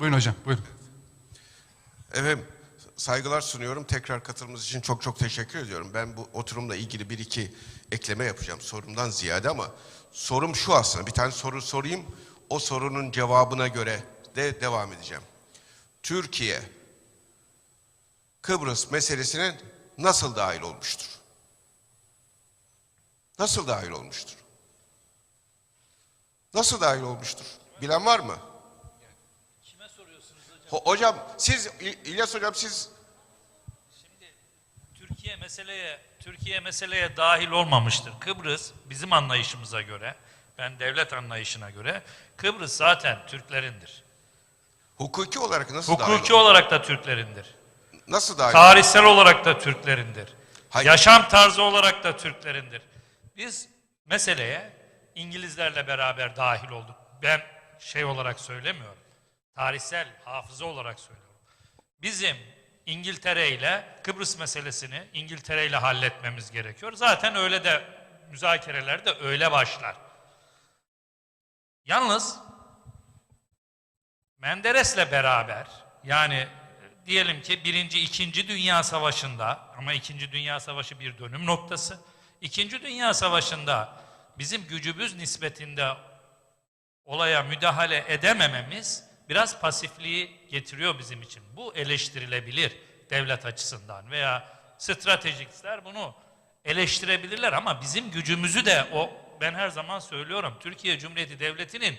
buyurun hocam, buyurun. Evet, saygılar sunuyorum. Tekrar katılımınız için çok çok teşekkür ediyorum. Ben bu oturumla ilgili bir iki ekleme yapacağım sorumdan ziyade ama sorum şu aslında. Bir tane soru sorayım. O sorunun cevabına göre de devam edeceğim. Türkiye Kıbrıs meselesine nasıl dahil olmuştur? Nasıl dahil olmuştur? Nasıl dahil olmuştur? Bilen var mı? Ho- hocam siz İlyas hocam siz Şimdi Türkiye meseleye Türkiye meseleye dahil olmamıştır. Kıbrıs bizim anlayışımıza göre, ben devlet anlayışına göre Kıbrıs zaten Türklerindir. Hukuki olarak nasıl dahil Hukuki oldu? olarak da Türklerindir. Nasıl dahil? Tarihsel olarak da Türklerindir. Hayır. Yaşam tarzı olarak da Türklerindir. Biz meseleye İngilizlerle beraber dahil olduk. Ben şey olarak söylemiyorum. Tarihsel hafıza olarak söylüyorum. Bizim İngiltere ile Kıbrıs meselesini İngiltere ile halletmemiz gerekiyor. Zaten öyle de müzakereler de öyle başlar. Yalnız Menderes'le beraber yani diyelim ki birinci, ikinci Dünya Savaşı'nda ama ikinci Dünya Savaşı bir dönüm noktası. İkinci Dünya Savaşı'nda bizim gücümüz nispetinde olaya müdahale edemememiz biraz pasifliği getiriyor bizim için. Bu eleştirilebilir devlet açısından veya stratejikler bunu eleştirebilirler ama bizim gücümüzü de o ben her zaman söylüyorum Türkiye Cumhuriyeti Devleti'nin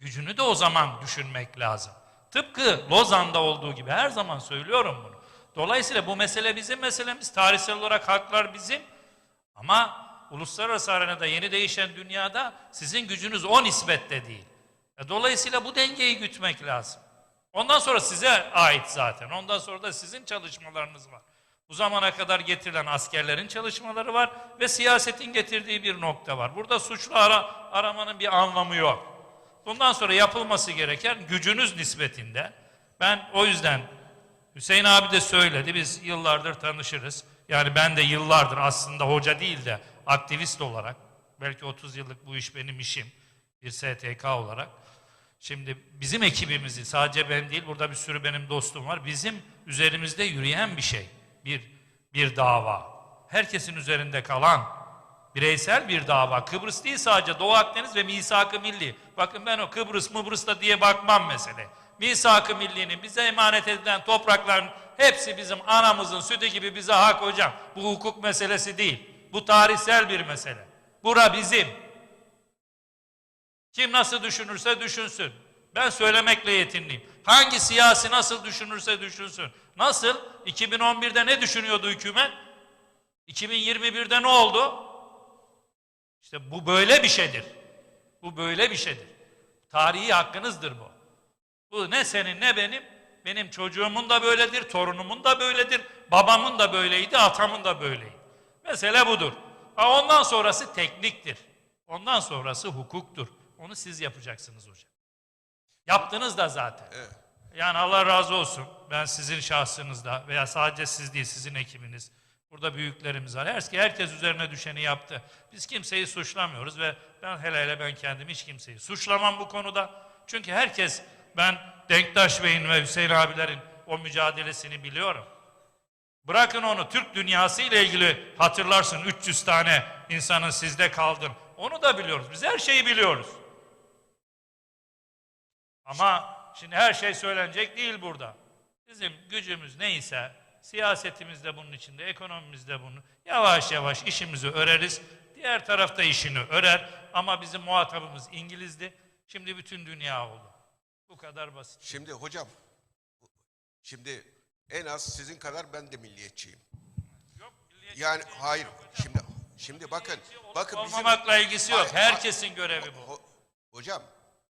gücünü de o zaman düşünmek lazım. Tıpkı Lozan'da olduğu gibi her zaman söylüyorum bunu. Dolayısıyla bu mesele bizim meselemiz. Tarihsel olarak haklar bizim. Ama uluslararası arenada yeni değişen dünyada sizin gücünüz o nispette değil. E, Dolayısıyla bu dengeyi gütmek lazım. Ondan sonra size ait zaten. Ondan sonra da sizin çalışmalarınız var. Bu zamana kadar getirilen askerlerin çalışmaları var ve siyasetin getirdiği bir nokta var. Burada suçlu ara, aramanın bir anlamı yok. Bundan sonra yapılması gereken gücünüz nispetinde. Ben o yüzden Hüseyin abi de söyledi biz yıllardır tanışırız. Yani ben de yıllardır aslında hoca değil de aktivist olarak belki 30 yıllık bu iş benim işim bir STK olarak. Şimdi bizim ekibimizi sadece ben değil burada bir sürü benim dostum var. Bizim üzerimizde yürüyen bir şey. Bir bir dava. Herkesin üzerinde kalan bireysel bir dava. Kıbrıs değil sadece Doğu Akdeniz ve misak-ı milli. Bakın ben o Kıbrıs Mıbrıs'ta diye bakmam mesele. Misak-ı millinin bize emanet edilen toprakların hepsi bizim anamızın sütü gibi bize hak hocam. Bu hukuk meselesi değil. Bu tarihsel bir mesele. Bura bizim. Kim nasıl düşünürse düşünsün. Ben söylemekle yetinliyim. Hangi siyasi nasıl düşünürse düşünsün. Nasıl? 2011'de ne düşünüyordu hükümet? 2021'de ne oldu? İşte bu böyle bir şeydir. Bu böyle bir şeydir. Tarihi hakkınızdır bu. Bu ne senin ne benim. Benim çocuğumun da böyledir, torunumun da böyledir, babamın da böyleydi, atamın da böyleydi. Mesele budur. Ha ondan sonrası tekniktir. Ondan sonrası hukuktur. Onu siz yapacaksınız hocam. Yaptınız da zaten. Yani Allah razı olsun. Ben sizin şahsınızda veya sadece siz değil sizin ekibiniz. Burada büyüklerimiz var. Herkes, herkes üzerine düşeni yaptı. Biz kimseyi suçlamıyoruz ve ben hele hele ben kendimi hiç kimseyi suçlamam bu konuda. Çünkü herkes ben Denktaş Bey'in ve Hüseyin abilerin o mücadelesini biliyorum. Bırakın onu Türk dünyası ile ilgili hatırlarsın 300 tane insanın sizde kaldın. Onu da biliyoruz. Biz her şeyi biliyoruz. Ama şimdi her şey söylenecek değil burada. Bizim gücümüz neyse siyasetimiz de bunun içinde, ekonomimiz de bunun. Yavaş yavaş işimizi öreriz. Diğer tarafta işini örer. Ama bizim muhatabımız İngilizdi. Şimdi bütün dünya oldu. Bu kadar basit. Şimdi hocam şimdi en az sizin kadar ben de milliyetçiyim. Yok, milliyetçi Yani değil hayır hocam. şimdi şimdi bakın bakın bizim Olmamakla ilgisi yok. Hayır, hayır. Herkesin görevi bu. Ho- hocam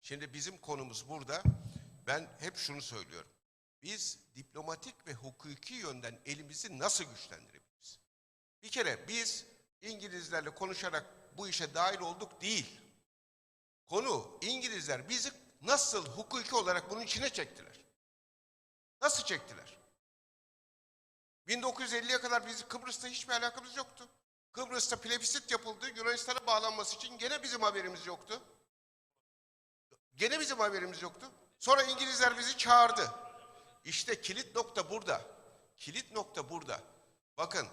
şimdi bizim konumuz burada. Ben hep şunu söylüyorum. Biz diplomatik ve hukuki yönden elimizi nasıl güçlendirebiliriz? Bir kere biz İngilizlerle konuşarak bu işe dahil olduk değil. Konu İngilizler bizi nasıl hukuki olarak bunun içine çektiler? Nasıl çektiler? 1950'ye kadar biz Kıbrıs'ta hiçbir alakamız yoktu. Kıbrıs'ta plebisit yapıldı. Yunanistan'a bağlanması için gene bizim haberimiz yoktu. Gene bizim haberimiz yoktu. Sonra İngilizler bizi çağırdı. İşte kilit nokta burada. Kilit nokta burada. Bakın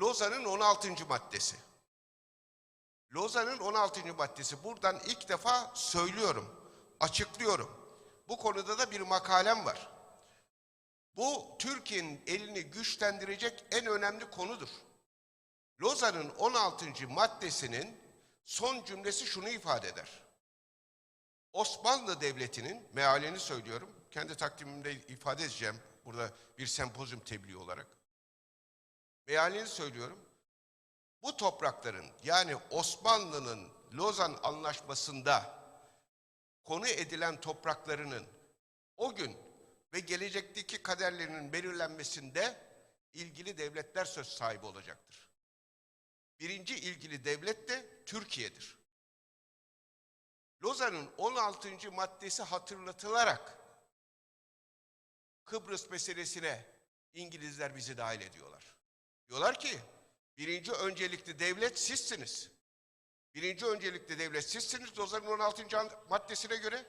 Lozan'ın 16. maddesi. Lozan'ın 16. maddesi. Buradan ilk defa söylüyorum, açıklıyorum. Bu konuda da bir makalem var. Bu Türkiye'nin elini güçlendirecek en önemli konudur. Lozan'ın 16. maddesinin son cümlesi şunu ifade eder. Osmanlı Devleti'nin, mealini söylüyorum, kendi takdimimde ifade edeceğim burada bir sempozyum tebliği olarak. Mealini söylüyorum. Bu toprakların yani Osmanlı'nın Lozan Anlaşması'nda konu edilen topraklarının o gün ve gelecekteki kaderlerinin belirlenmesinde ilgili devletler söz sahibi olacaktır. Birinci ilgili devlet de Türkiye'dir. Lozan'ın 16. maddesi hatırlatılarak Kıbrıs meselesine İngilizler bizi dahil ediyorlar. Diyorlar ki birinci öncelikli devlet sizsiniz. Birinci öncelikli devlet sizsiniz Lozan'ın 16. maddesine göre.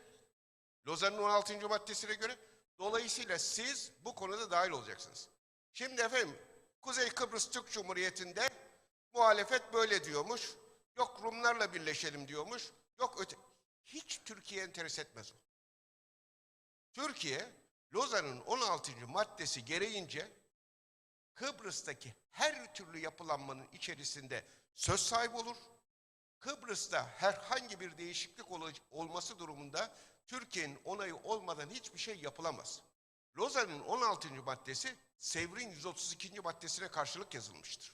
Lozan'ın 16. maddesine göre. Dolayısıyla siz bu konuda dahil olacaksınız. Şimdi efendim Kuzey Kıbrıs Türk Cumhuriyeti'nde muhalefet böyle diyormuş. Yok Rumlarla birleşelim diyormuş. Yok öte. Hiç Türkiye enteres etmez o. Türkiye Lozan'ın 16. maddesi gereğince Kıbrıs'taki her türlü yapılanmanın içerisinde söz sahibi olur. Kıbrıs'ta herhangi bir değişiklik ol- olması durumunda Türkiye'nin onayı olmadan hiçbir şey yapılamaz. Lozan'ın 16. maddesi Sevr'in 132. maddesine karşılık yazılmıştır.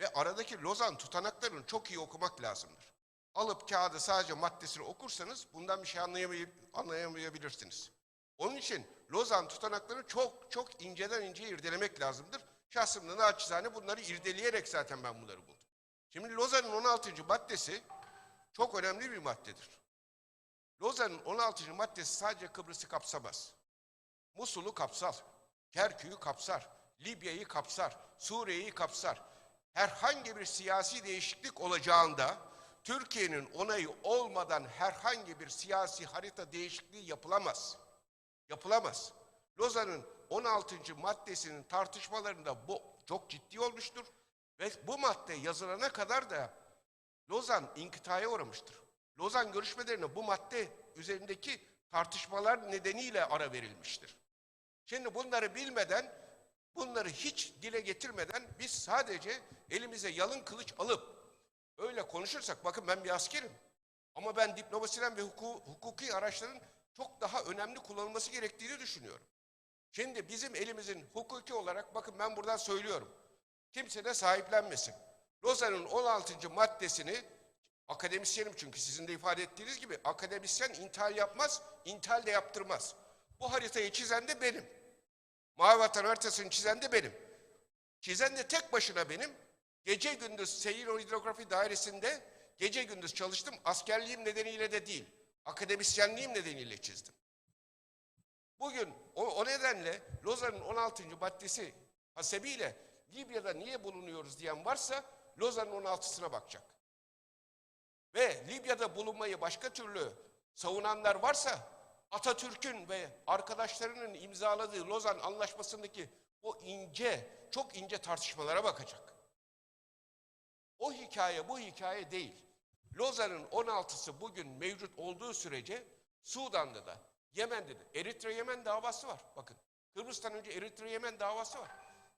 Ve aradaki Lozan tutanaklarını çok iyi okumak lazımdır. Alıp kağıdı sadece maddesini okursanız bundan bir şey anlayamayıp, anlayamayabilirsiniz. Onun için Lozan tutanaklarını çok çok inceden inceye irdelemek lazımdır. Şahsımda naçizane bunları irdeleyerek zaten ben bunları buldum. Şimdi Lozan'ın 16. maddesi çok önemli bir maddedir. Lozan'ın 16. maddesi sadece Kıbrıs'ı kapsamaz. Musul'u kapsar, Kerkük'ü kapsar, Libya'yı kapsar, Suriye'yi kapsar. Herhangi bir siyasi değişiklik olacağında Türkiye'nin onayı olmadan herhangi bir siyasi harita değişikliği yapılamaz. Yapılamaz. Lozan'ın 16. maddesinin tartışmalarında bu çok ciddi olmuştur. Ve bu madde yazılana kadar da Lozan inkıtaya uğramıştır. Lozan görüşmelerine bu madde üzerindeki tartışmalar nedeniyle ara verilmiştir. Şimdi bunları bilmeden, bunları hiç dile getirmeden biz sadece elimize yalın kılıç alıp öyle konuşursak, bakın ben bir askerim. Ama ben diplomasiden ve huku- hukuki araçların çok daha önemli kullanılması gerektiğini düşünüyorum. Şimdi bizim elimizin hukuki olarak, bakın ben buradan söylüyorum. Kimse de sahiplenmesin. Lozan'ın 16. maddesini akademisyenim çünkü sizin de ifade ettiğiniz gibi akademisyen intihal yapmaz, intihal de yaptırmaz. Bu haritayı çizen de benim. Mavi Vatan haritasını çizen de benim. Çizen de tek başına benim. Gece gündüz seyir hidrografi dairesinde gece gündüz çalıştım. Askerliğim nedeniyle de değil. Akademisyenliğim nedeniyle çizdim. Bugün o, o nedenle Lozan'ın 16. maddesi hasebiyle Libya'da niye bulunuyoruz diyen varsa Lozan'ın 16'sına bakacak. Ve Libya'da bulunmayı başka türlü savunanlar varsa Atatürk'ün ve arkadaşlarının imzaladığı Lozan Anlaşması'ndaki o ince, çok ince tartışmalara bakacak. O hikaye bu hikaye değil. Lozan'ın 16'sı bugün mevcut olduğu sürece Sudan'da da, Yemen'de de, Eritre Yemen davası var. Bakın Kıbrıs'tan önce Eritre Yemen davası var.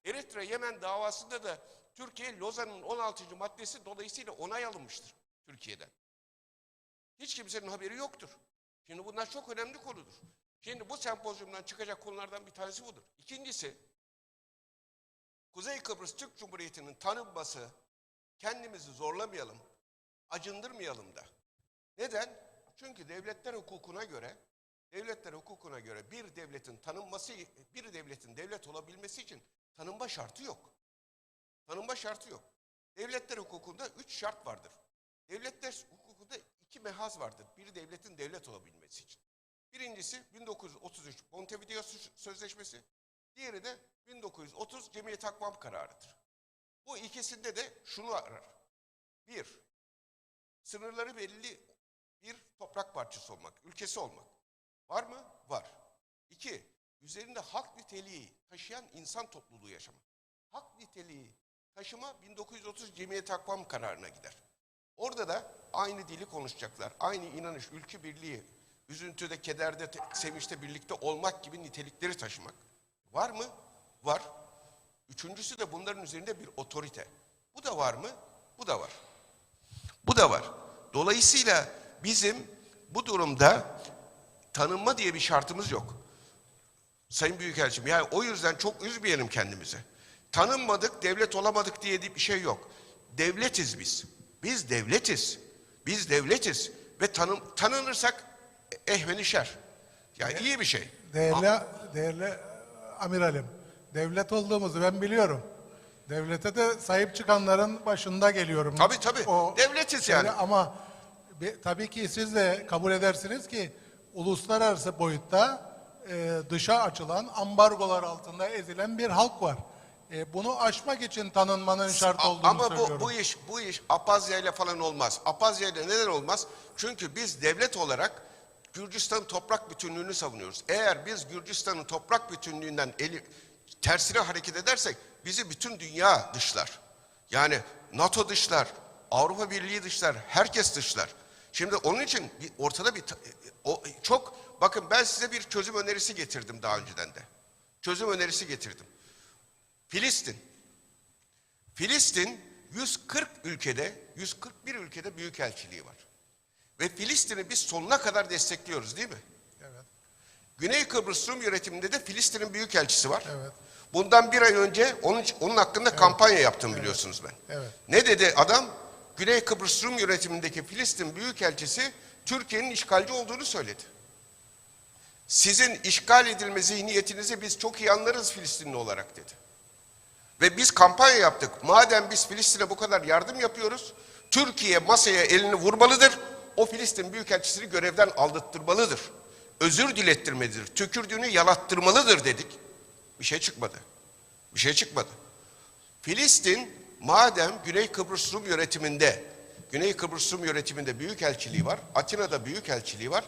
Eritre Yemen davasında da Türkiye Lozan'ın 16. maddesi dolayısıyla onay alınmıştır Türkiye'den. Hiç kimsenin haberi yoktur. Şimdi bunlar çok önemli konudur. Şimdi bu sempozyumdan çıkacak konulardan bir tanesi budur. İkincisi, Kuzey Kıbrıs Türk Cumhuriyeti'nin tanınması, kendimizi zorlamayalım, acındırmayalım da. Neden? Çünkü devletler hukukuna göre, devletler hukukuna göre bir devletin tanınması, bir devletin devlet olabilmesi için tanınma şartı yok. Tanınma şartı yok. Devletler hukukunda üç şart vardır. Devletler hukukunda iki mehaz vardır. Bir devletin devlet olabilmesi için. Birincisi 1933 Montevideo Sözleşmesi. Diğeri de 1930 Cemiyet Akvam kararıdır. Bu ikisinde de şunu arar. Bir, sınırları belli bir toprak parçası olmak, ülkesi olmak. Var mı? Var. İki, üzerinde hak niteliği taşıyan insan topluluğu yaşamak. Hak niteliği taşıma 1930 Cemiyet Akvam kararına gider. Orada da aynı dili konuşacaklar. Aynı inanış, ülke birliği, üzüntüde, kederde, te- sevinçte birlikte olmak gibi nitelikleri taşımak. Var mı? Var. Üçüncüsü de bunların üzerinde bir otorite. Bu da var mı? Bu da var. Bu da var. Dolayısıyla bizim bu durumda tanınma diye bir şartımız yok. Sayın Büyükelçim yani o yüzden çok üzmeyelim kendimizi. Tanınmadık, devlet olamadık diye bir şey yok. Devletiz biz. Biz devletiz. Biz devletiz. Ve tanım, tanınırsak ehvenişer. Yani iyi bir şey. Değerli, değerli amiralim, devlet olduğumuzu ben biliyorum. Devlete de sahip çıkanların başında geliyorum. Tabii, tabii. Devletiz şeyle yani. Ama bir- tabii ki siz de kabul edersiniz ki uluslararası boyutta e, dışa açılan ambargolar altında ezilen bir halk var. E, bunu aşmak için tanınmanın şart olduğunu Ama söylüyorum. bu, bu iş bu iş apazya ile falan olmaz. Apazya ile neden olmaz? Çünkü biz devlet olarak Gürcistan'ın toprak bütünlüğünü savunuyoruz. Eğer biz Gürcistan'ın toprak bütünlüğünden eli, tersine hareket edersek bizi bütün dünya dışlar. Yani NATO dışlar, Avrupa Birliği dışlar, herkes dışlar. Şimdi onun için bir, ortada bir o, çok bakın ben size bir çözüm önerisi getirdim daha önceden de. Çözüm önerisi getirdim. Filistin. Filistin 140 ülkede, 141 ülkede büyükelçiliği var. Ve Filistin'i biz sonuna kadar destekliyoruz değil mi? Evet. Güney Kıbrıs Rum yönetiminde de Filistin'in büyükelçisi var. Evet. Bundan bir ay önce onun, onun hakkında kampanya yaptım biliyorsunuz ben. Evet. Ne dedi adam? Güney Kıbrıs Rum yönetimindeki Filistin büyükelçisi Türkiye'nin işgalci olduğunu söyledi. Sizin işgal edilme zihniyetinizi biz çok iyi anlarız Filistinli olarak dedi. Ve biz kampanya yaptık. Madem biz Filistin'e bu kadar yardım yapıyoruz, Türkiye masaya elini vurmalıdır. O Filistin büyükelçisini görevden aldırtmalıdır. Özür dilettirmelidir. Tükürdüğünü yalattırmalıdır dedik. Bir şey çıkmadı. Bir şey çıkmadı. Filistin madem Güney Kıbrıs Rum yönetiminde, Güney Kıbrıs Rum yönetiminde büyükelçiliği var, Atina'da büyükelçiliği var.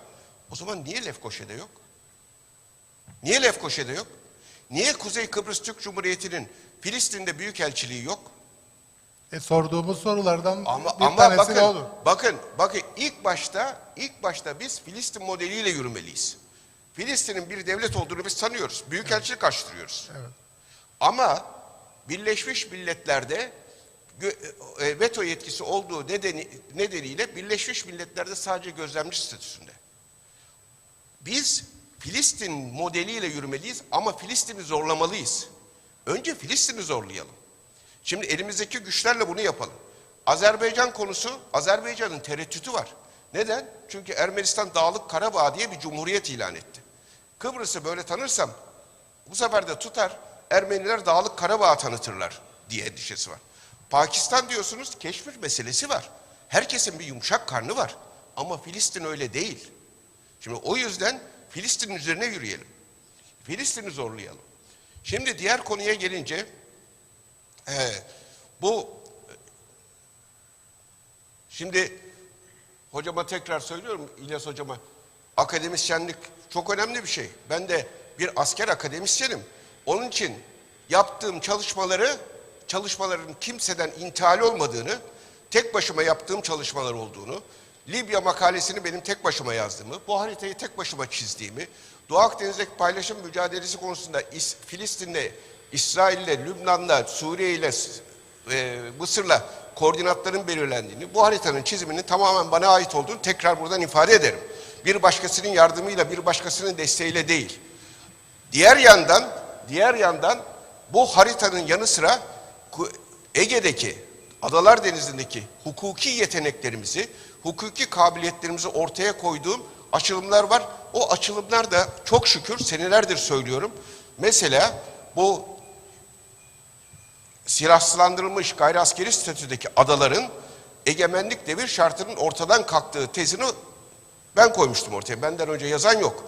O zaman niye Lefkoşa'da yok? Niye Lefkoşa'da yok? Niye Kuzey Kıbrıs Türk Cumhuriyeti'nin Filistin'de büyükelçiliği yok? E, sorduğumuz sorulardan Ama bir ama tanesi bakın de olur. bakın bakın ilk başta ilk başta biz Filistin modeliyle yürümeliyiz. Filistin'in bir devlet olduğunu biz tanıyoruz. Büyükelçilik açtırıyoruz. Evet. Ama Birleşmiş Milletler'de gö- e, veto yetkisi olduğu nedeni, nedeniyle Birleşmiş Milletler'de sadece gözlemci statüsünde. Biz Filistin modeliyle yürümeliyiz ama Filistin'i zorlamalıyız. Önce Filistin'i zorlayalım. Şimdi elimizdeki güçlerle bunu yapalım. Azerbaycan konusu, Azerbaycan'ın tereddütü var. Neden? Çünkü Ermenistan Dağlık Karabağ diye bir cumhuriyet ilan etti. Kıbrıs'ı böyle tanırsam bu sefer de tutar Ermeniler Dağlık Karabağ tanıtırlar diye endişesi var. Pakistan diyorsunuz keşfir meselesi var. Herkesin bir yumuşak karnı var. Ama Filistin öyle değil. Şimdi o yüzden Filistin üzerine yürüyelim. Filistin'i zorlayalım. Şimdi diğer konuya gelince e, bu şimdi hocama tekrar söylüyorum İlyas hocama akademisyenlik çok önemli bir şey. Ben de bir asker akademisyenim. Onun için yaptığım çalışmaları çalışmaların kimseden intihal olmadığını, tek başıma yaptığım çalışmalar olduğunu, Libya makalesini benim tek başıma yazdığımı, bu haritayı tek başıma çizdiğimi, Doğu Akdeniz'deki paylaşım mücadelesi konusunda İs- Filistin'le, İsrail'le, Lübnan'la, Suriye'yle, e, Mısır'la koordinatların belirlendiğini, bu haritanın çiziminin tamamen bana ait olduğunu tekrar buradan ifade ederim. Bir başkasının yardımıyla, bir başkasının desteğiyle değil. Diğer yandan, diğer yandan bu haritanın yanı sıra Ege'deki, Adalar Denizi'ndeki hukuki yeteneklerimizi, hukuki kabiliyetlerimizi ortaya koyduğum açılımlar var. O açılımlar da çok şükür senelerdir söylüyorum. Mesela bu silahsızlandırılmış gayri askeri statüdeki adaların egemenlik devir şartının ortadan kalktığı tezini ben koymuştum ortaya. Benden önce yazan yok.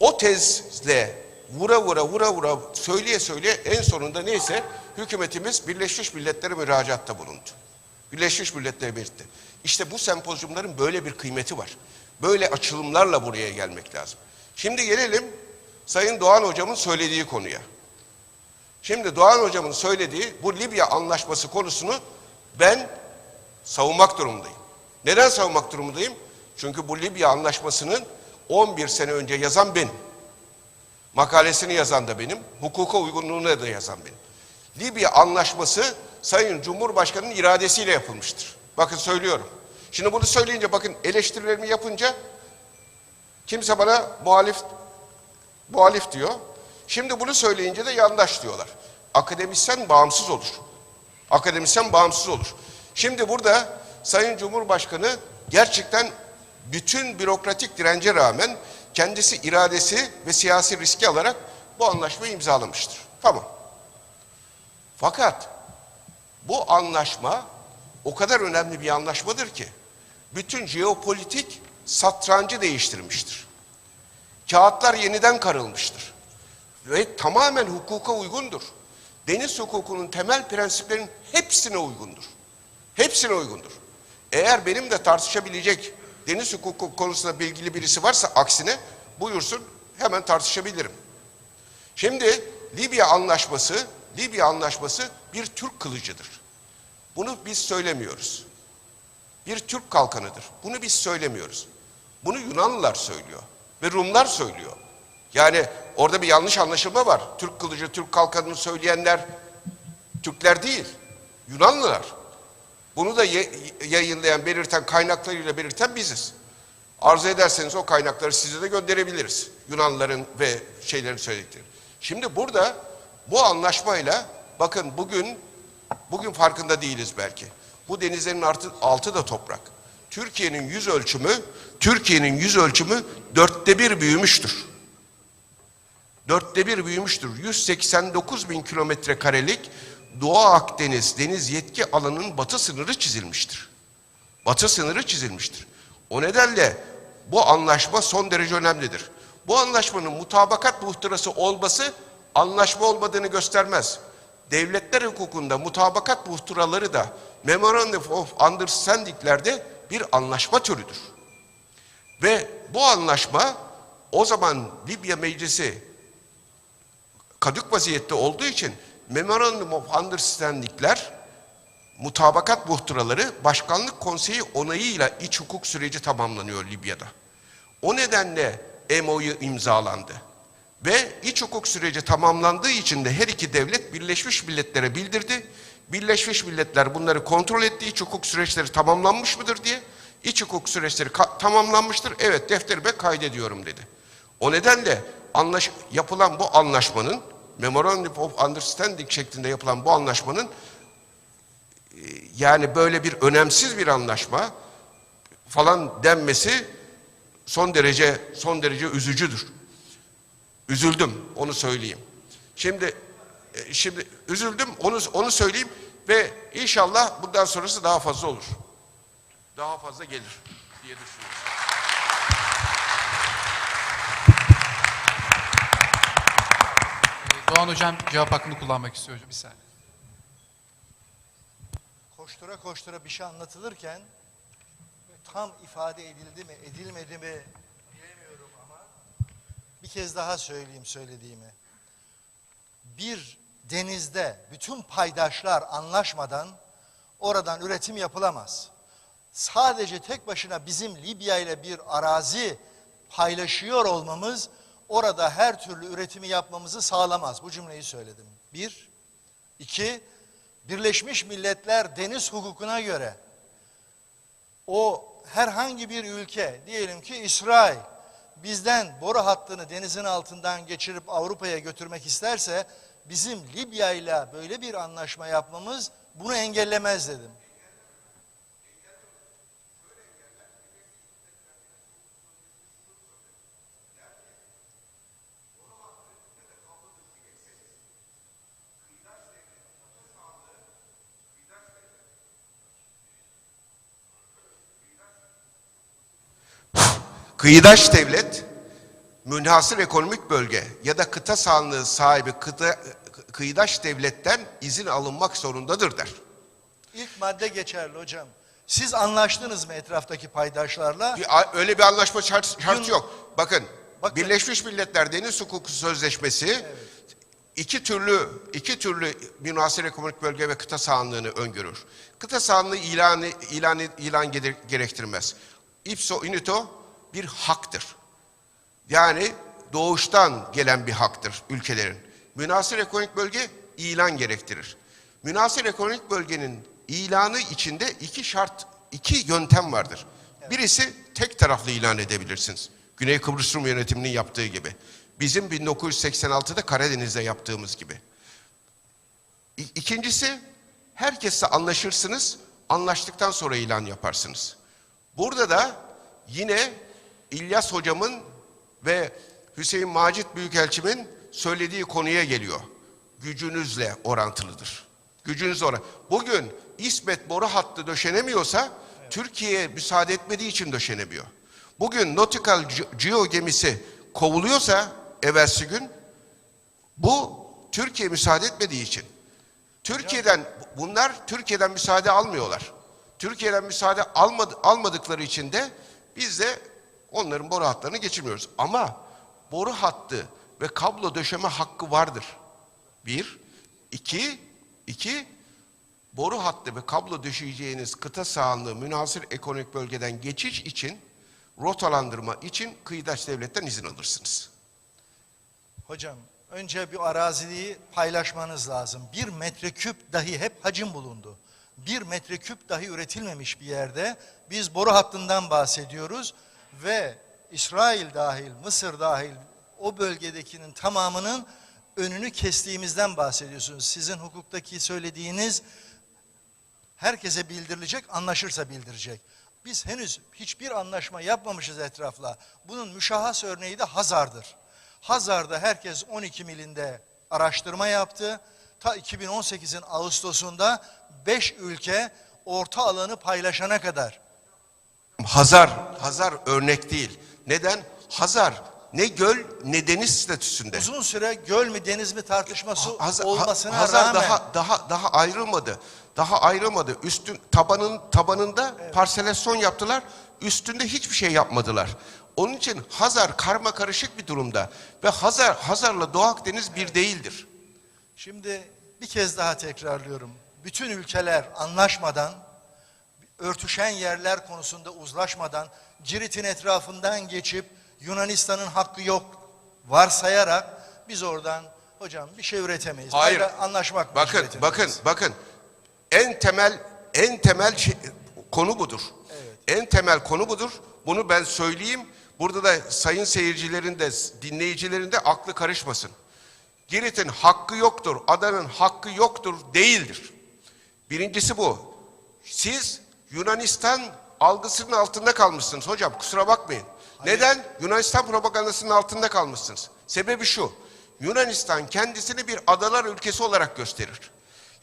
O tezle vura vura vura vura söyleye söyleye en sonunda neyse hükümetimiz Birleşmiş Milletler'e müracaatta bulundu. Birleşmiş Milletler'e belirtti. İşte bu sempozyumların böyle bir kıymeti var. Böyle açılımlarla buraya gelmek lazım. Şimdi gelelim Sayın Doğan Hocam'ın söylediği konuya. Şimdi Doğan Hocam'ın söylediği bu Libya anlaşması konusunu ben savunmak durumundayım. Neden savunmak durumundayım? Çünkü bu Libya anlaşmasının 11 sene önce yazan benim. Makalesini yazan da benim, hukuka uygunluğunu da yazan benim. Libya anlaşması Sayın Cumhurbaşkanı'nın iradesiyle yapılmıştır. Bakın söylüyorum. Şimdi bunu söyleyince bakın eleştirilerimi yapınca kimse bana muhalif muhalif diyor. Şimdi bunu söyleyince de yandaş diyorlar. Akademisyen bağımsız olur. Akademisyen bağımsız olur. Şimdi burada Sayın Cumhurbaşkanı gerçekten bütün bürokratik dirence rağmen kendisi iradesi ve siyasi riski alarak bu anlaşmayı imzalamıştır. Tamam. Fakat bu anlaşma o kadar önemli bir anlaşmadır ki bütün jeopolitik satrancı değiştirmiştir. Kağıtlar yeniden karılmıştır. Ve tamamen hukuka uygundur. Deniz hukukunun temel prensiplerinin hepsine uygundur. Hepsine uygundur. Eğer benim de tartışabilecek deniz hukuku konusunda bilgili birisi varsa aksine buyursun hemen tartışabilirim. Şimdi Libya anlaşması, Libya anlaşması bir Türk kılıcıdır. Bunu biz söylemiyoruz. Bir Türk kalkanıdır. Bunu biz söylemiyoruz. Bunu Yunanlılar söylüyor ve Rumlar söylüyor. Yani orada bir yanlış anlaşılma var. Türk kılıcı, Türk kalkanını söyleyenler Türkler değil, Yunanlılar. Bunu da yayınlayan, belirten, kaynaklarıyla belirten biziz. Arzu ederseniz o kaynakları size de gönderebiliriz. Yunanlıların ve şeylerin söyledikleri. Şimdi burada bu anlaşmayla bakın bugün bugün farkında değiliz belki. Bu denizlerin artı, altı da toprak. Türkiye'nin yüz ölçümü Türkiye'nin yüz ölçümü dörtte bir büyümüştür. Dörtte bir büyümüştür. 189 bin kilometre karelik Doğu Akdeniz deniz yetki alanının batı sınırı çizilmiştir. Batı sınırı çizilmiştir. O nedenle bu anlaşma son derece önemlidir. Bu anlaşmanın mutabakat muhtırası olması anlaşma olmadığını göstermez. Devletler hukukunda mutabakat muhtıraları da Memorandum of Understanding'lerde bir anlaşma türüdür. Ve bu anlaşma o zaman Libya Meclisi kadük vaziyette olduğu için Memorandum of Understanding'ler mutabakat muhtıraları Başkanlık Konseyi onayıyla iç hukuk süreci tamamlanıyor Libya'da. O nedenle MO'yu imzalandı. Ve iç hukuk süreci tamamlandığı için de her iki devlet Birleşmiş Milletler'e bildirdi. Birleşmiş Milletler bunları kontrol etti. İç hukuk süreçleri tamamlanmış mıdır diye. İç hukuk süreçleri tamamlanmıştır. Evet defterime kaydediyorum dedi. O nedenle anlaş yapılan bu anlaşmanın Memorandum of Understanding şeklinde yapılan bu anlaşmanın e, yani böyle bir önemsiz bir anlaşma falan denmesi son derece son derece üzücüdür. Üzüldüm onu söyleyeyim. Şimdi e, şimdi üzüldüm onu onu söyleyeyim ve inşallah bundan sonrası daha fazla olur. Daha fazla gelir diye düşünüyorum. Doğan Hocam cevap hakkını kullanmak istiyor. Bir saniye. koştura koştura bir şey anlatılırken tam ifade edildi mi edilmedi mi bilemiyorum ama bir kez daha söyleyeyim söylediğimi. Bir denizde bütün paydaşlar anlaşmadan oradan üretim yapılamaz. Sadece tek başına bizim Libya ile bir arazi paylaşıyor olmamız orada her türlü üretimi yapmamızı sağlamaz. Bu cümleyi söyledim. Bir. İki, Birleşmiş Milletler deniz hukukuna göre o herhangi bir ülke diyelim ki İsrail bizden boru hattını denizin altından geçirip Avrupa'ya götürmek isterse bizim Libya ile böyle bir anlaşma yapmamız bunu engellemez dedim. Kıyıdaş devlet, münhasır ekonomik bölge ya da kıta sahanlığı sahibi kıta, kıyıdaş devletten izin alınmak zorundadır der. İlk madde geçerli hocam. Siz anlaştınız mı etraftaki paydaşlarla? Öyle bir anlaşma şart, şartı Yun- yok. Bakın, Bakın. Birleşmiş Milletler Deniz Hukuku Sözleşmesi iki türlü iki türlü münasır ekonomik bölge ve kıta sahanlığını öngörür. Kıta sahanlığı ilanı ilan ilan gere- gerektirmez. Ipso unito bir haktır. Yani doğuştan gelen bir haktır ülkelerin. Münasır ekonomik bölge ilan gerektirir. Münasır ekonomik bölgenin ilanı içinde iki şart, iki yöntem vardır. Birisi tek taraflı ilan edebilirsiniz. Güney Kıbrıs Rum yönetiminin yaptığı gibi. Bizim 1986'da Karadeniz'de yaptığımız gibi. İkincisi, herkesle anlaşırsınız, anlaştıktan sonra ilan yaparsınız. Burada da yine İlyas hocamın ve Hüseyin Macit Büyükelçimin söylediği konuya geliyor. Gücünüzle orantılıdır. Gücünüz oran. Bugün İsmet boru hattı döşenemiyorsa Türkiye müsaade etmediği için döşenemiyor. Bugün Nautical Ge- Geo gemisi kovuluyorsa evvelsi gün bu Türkiye müsaade etmediği için. Türkiye'den bunlar Türkiye'den müsaade almıyorlar. Türkiye'den müsaade almadı, almadıkları için de biz de onların boru hatlarını geçirmiyoruz. Ama boru hattı ve kablo döşeme hakkı vardır. Bir. iki, iki, boru hattı ve kablo döşeyeceğiniz kıta sahanlığı münasır ekonomik bölgeden geçiş için rotalandırma için kıyıdaş devletten izin alırsınız. Hocam önce bir araziliği paylaşmanız lazım. Bir metreküp dahi hep hacim bulundu. Bir metreküp dahi üretilmemiş bir yerde biz boru hattından bahsediyoruz ve İsrail dahil, Mısır dahil o bölgedekinin tamamının önünü kestiğimizden bahsediyorsunuz. Sizin hukuktaki söylediğiniz herkese bildirilecek, anlaşırsa bildirecek. Biz henüz hiçbir anlaşma yapmamışız etrafla. Bunun müşahhas örneği de Hazar'dır. Hazar'da herkes 12 milinde araştırma yaptı. Ta 2018'in Ağustos'unda 5 ülke orta alanı paylaşana kadar. Hazar, Hazar örnek değil. Neden? Hazar ne göl ne deniz statüsünde. Uzun süre göl mü deniz mi tartışması Hazar, olmasına Hazar rağmen daha daha daha ayrılmadı. Daha ayrılmadı. Üstün tabanın tabanında parselasyon yaptılar. Üstünde hiçbir şey yapmadılar. Onun için Hazar karma karışık bir durumda ve Hazar Hazar'la Doğu Akdeniz bir değildir. Şimdi bir kez daha tekrarlıyorum. Bütün ülkeler anlaşmadan, örtüşen yerler konusunda uzlaşmadan, Cirit'in etrafından geçip Yunanistan'ın hakkı yok varsayarak biz oradan hocam bir şey üretemeyiz. Hayır. Böyle anlaşmak Bakın, mecburiyetinde. bakın, bakın. En temel, en temel şey- konu budur. En temel konu budur. Bunu ben söyleyeyim. Burada da sayın seyircilerin de, dinleyicilerin de aklı karışmasın. Girit'in hakkı yoktur, adanın hakkı yoktur değildir. Birincisi bu. Siz Yunanistan algısının altında kalmışsınız hocam kusura bakmayın. Neden? Yunanistan propagandasının altında kalmışsınız. Sebebi şu. Yunanistan kendisini bir adalar ülkesi olarak gösterir.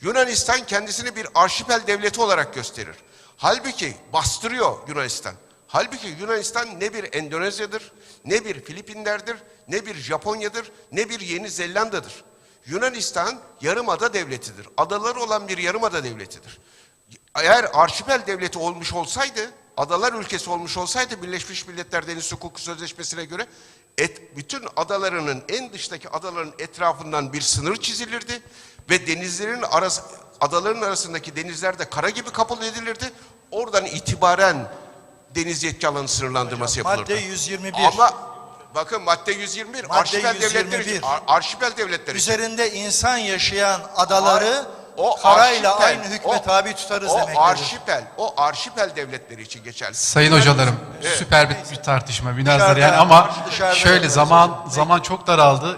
Yunanistan kendisini bir arşipel devleti olarak gösterir. Halbuki bastırıyor Yunanistan. Halbuki Yunanistan ne bir Endonezya'dır, ne bir Filipinler'dir, ne bir Japonya'dır, ne bir Yeni Zelanda'dır. Yunanistan yarımada devletidir. Adaları olan bir yarımada devletidir. Eğer arşipel devleti olmuş olsaydı, adalar ülkesi olmuş olsaydı Birleşmiş Milletler Deniz Hukuku Sözleşmesi'ne göre et, bütün adalarının en dıştaki adaların etrafından bir sınır çizilirdi ve denizlerin arası, adaların arasındaki denizler de kara gibi kapalı edilirdi. Oradan itibaren deniz yetki alanı sınırlandırması Hocam, yapılırdı. madde 121. Ama bakın madde 121 Madde arşipel devletler 121. için, ar- arşipel devletler için. Üzerinde insan yaşayan adaları O karayla arşipel, aynı hükme o- tabi tutarız o demektir. bu. arşipel, o arşipel devletleri için geçerli. Sayın hocalarım süper bir, bir tartışma, münazara yani ama şöyle zaman zaman çok daraldı.